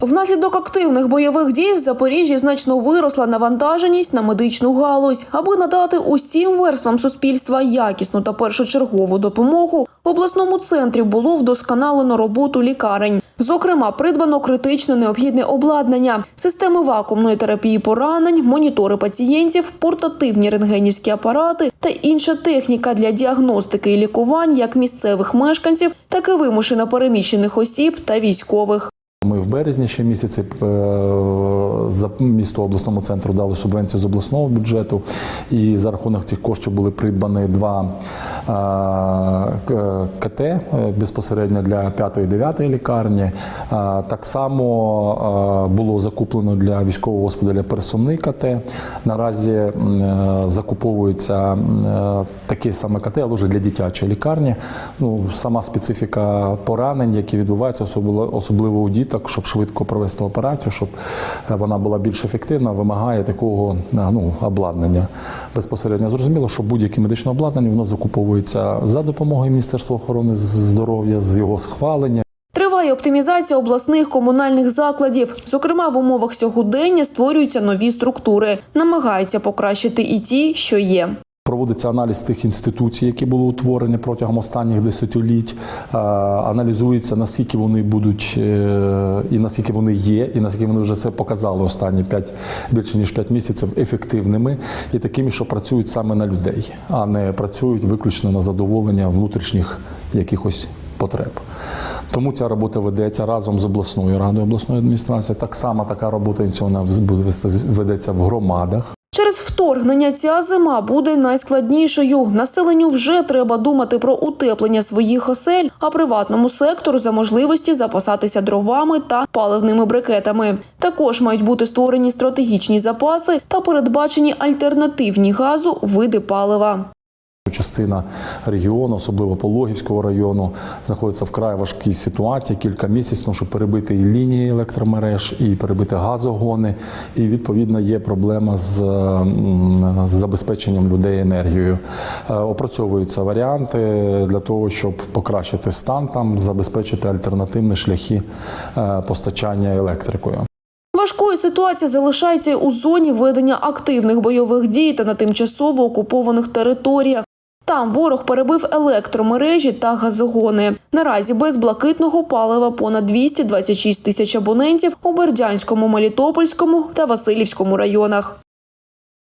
Внаслідок активних бойових дій в Запоріжжі значно виросла навантаженість на медичну галузь. Аби надати усім верствам суспільства якісну та першочергову допомогу, в обласному центрі було вдосконалено роботу лікарень. Зокрема, придбано критично необхідне обладнання, системи вакуумної терапії поранень, монітори пацієнтів, портативні рентгенівські апарати та інша техніка для діагностики і лікувань як місцевих мешканців, так і вимушено переміщених осіб та військових. Ми в березні ще місяці е, місто обласному центру дали субвенцію з обласного бюджету, і за рахунок цих коштів були придбані два е, КТ е, безпосередньо для 5-9 лікарні. Е, Так само було закуплено для військового госпіталя пересувний КТ. Наразі закуповується таке саме КТ, але вже для дитячої лікарні. Ну, сама специфіка поранень, які відбуваються, особливо, у діток, щоб швидко провести операцію, щоб вона була більш ефективна, вимагає такого е, ну, обладнання. Безпосередньо зрозуміло, що будь-яке медичне обладнання воно закуповується за допомогою Міністерства охорони здоров'я, з його схвалення. Триває оптимізація обласних комунальних закладів. Зокрема, в умовах сьогодення створюються нові структури, намагаються покращити і ті, що є. Проводиться аналіз тих інституцій, які були утворені протягом останніх десятиліть. Е, Аналізується, наскільки вони будуть е, і наскільки вони є, і наскільки вони вже це показали останні 5, більше ніж 5 місяців ефективними і такими, що працюють саме на людей, а не працюють виключно на задоволення внутрішніх якихось потреб. Тому ця робота ведеться разом з обласною радою обласної адміністрації. Так само така робота ініційована ведеться в громадах. Через вторгнення ця зима буде найскладнішою. Населенню вже треба думати про утеплення своїх осель, а приватному сектору за можливості запасатися дровами та паливними брикетами. Також мають бути створені стратегічні запаси та передбачені альтернативні газу види палива. Частина регіону, особливо Пологівського району, знаходиться в край важкій ситуації кілька місяців, тому що перебити і лінії електромереж, і перебити газогони. І відповідно є проблема з, з забезпеченням людей енергією. Е, Опрацьовуються варіанти для того, щоб покращити стан там, забезпечити альтернативні шляхи е, постачання електрикою. Важкою ситуація залишається у зоні ведення активних бойових дій та на тимчасово окупованих територіях. Там ворог перебив електромережі та газогони. Наразі без блакитного палива понад 226 тисяч абонентів у Бердянському, Мелітопольському та Васильівському районах.